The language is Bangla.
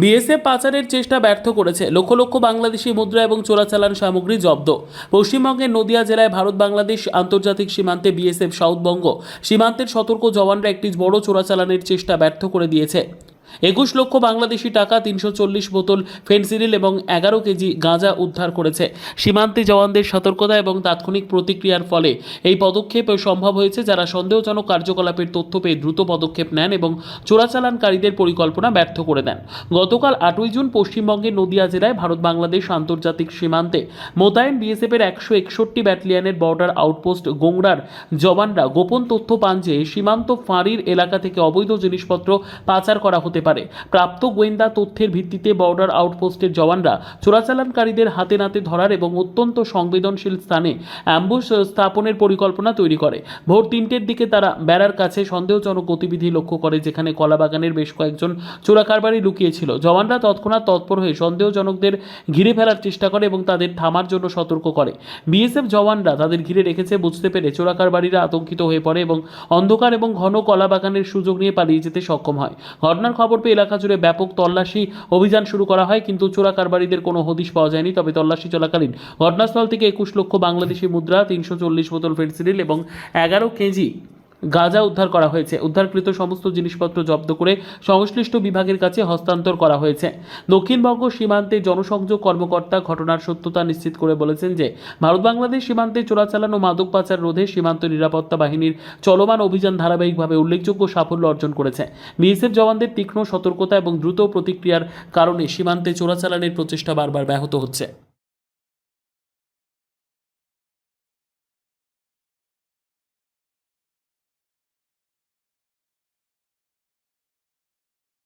বিএসএফ পাচারের চেষ্টা ব্যর্থ করেছে। লক্ষ লক্ষ বাংলাদেশি মুদ্রা এবং চোরাচালান সামগ্রী জব্দ। পশ্চিমবঙ্গের নদিয়া জেলায় ভারত বাংলাদেশ আন্তর্জাতিক সীমান্তে বিএসএফ সাউথবঙ্গ সীমান্তের সতর্ক জওয়ানরা একটি বড় চোরাচালানের চেষ্টা ব্যর্থ করে দিয়েছে। একুশ লক্ষ বাংলাদেশি টাকা, তিনশো চল্লিশ বোতল ফেন্সিডিল এবং এগারো কেজি গাঁজা উদ্ধার করেছে। সীমান্তে জওয়ানদের সতর্কতা এবং তাৎক্ষণিক প্রতিক্রিয়ার ফলে এই পদক্ষেপ সম্ভব হয়েছে যারা সন্দেহজনক কার্যকলাপের তথ্য পেয়ে দ্রুত পদক্ষেপ নেন এবং চোরাচালানকারীদের পরিকল্পনা ব্যর্থ করে দেন। গতকাল আটই জুন পশ্চিমবঙ্গের নদিয়া জেলায় ভারত বাংলাদেশ আন্তর্জাতিক সীমান্তে মোতায়েন বিএসএফের একশো একষট্টি ব্যাটালিয়নের বর্ডার আউটপোস্ট গোংরার জওয়ানরা গোপন তথ্য পান যে, সীমান্ত ফাঁড়ির এলাকা থেকে অবৈধ জিনিসপত্র পাচার করা হতে পারে। প্রাপ্ত গোয়েন্দা তথ্যের ভিত্তিতে বর্ডার আউটপোস্টের জওয়ানরা চোরাচালানকারীদের হাতে নাতে ধরার এবং অত্যন্ত সংবেদনশীল স্থানে অ্যাম্বুশ স্থাপনের পরিকল্পনা তৈরি করে। ভোর তিনটের দিকে তারা বেড়ার কাছে সন্দেহজনক গতিবিধি লক্ষ্য করে, যেখানে কলাবাগানের বেশ কয়েকজন চোরাকারবারি লুকিয়েছিল। জওয়ানরা তৎক্ষণাৎ তৎপর হয়ে সন্দেহজনকদের ঘিরে ফেলার চেষ্টা করে এবং তাদের থামার জন্য সতর্ক করে। বিএসএফ জওয়ানরা তাদের ঘিরে রেখেছে বুঝতে পেরে চোরাকারবারিরা আতঙ্কিত হয়ে পড়ে এবং অন্ধকার এবং ঘন কলাবাগানের সুযোগ নিয়ে পালিয়ে যেতে সক্ষম হয়। ঘটনার খবর পেয়ে এলাকা জুড়ে ব্যাপক তল্লাশি অভিযান শুরু করা হয়, কিন্তু চোরা কারবারিদের কোনো হদিশ পাওয়া যায়নি। তবে তল্লাশি চলাকালীন ঘটনাস্থল থেকে একুশ লক্ষ বাংলাদেশি মুদ্রা, তিনশো চল্লিশ বোতল ফেন্সিডিল এবং এগারো কেজি গাঁজা উদ্ধার করা হয়েছে। উদ্ধারকৃত সমস্ত জিনিসপত্র জব্দ করে সংশ্লিষ্ট বিভাগের কাছে হস্তান্তর করা হয়েছে। দক্ষিণবঙ্গ সীমান্তে জনসংযোগ কর্মকর্তা ঘটনার সত্যতা নিশ্চিত করে বলেছেন যে, ভারত বাংলাদেশ সীমান্তে চোরাচালান ও মাদক পাচার রোধে সীমান্ত নিরাপত্তা বাহিনীর চলমান অভিযান ধারাবাহিকভাবে উল্লেখযোগ্য সাফল্য অর্জন করেছে। বিএসএফ জওয়ানদের তীক্ষ্ণ সতর্কতা এবং দ্রুত প্রতিক্রিয়ার কারণে সীমান্তে চোরাচালানের প্রচেষ্টা বারবার ব্যাহত হচ্ছে।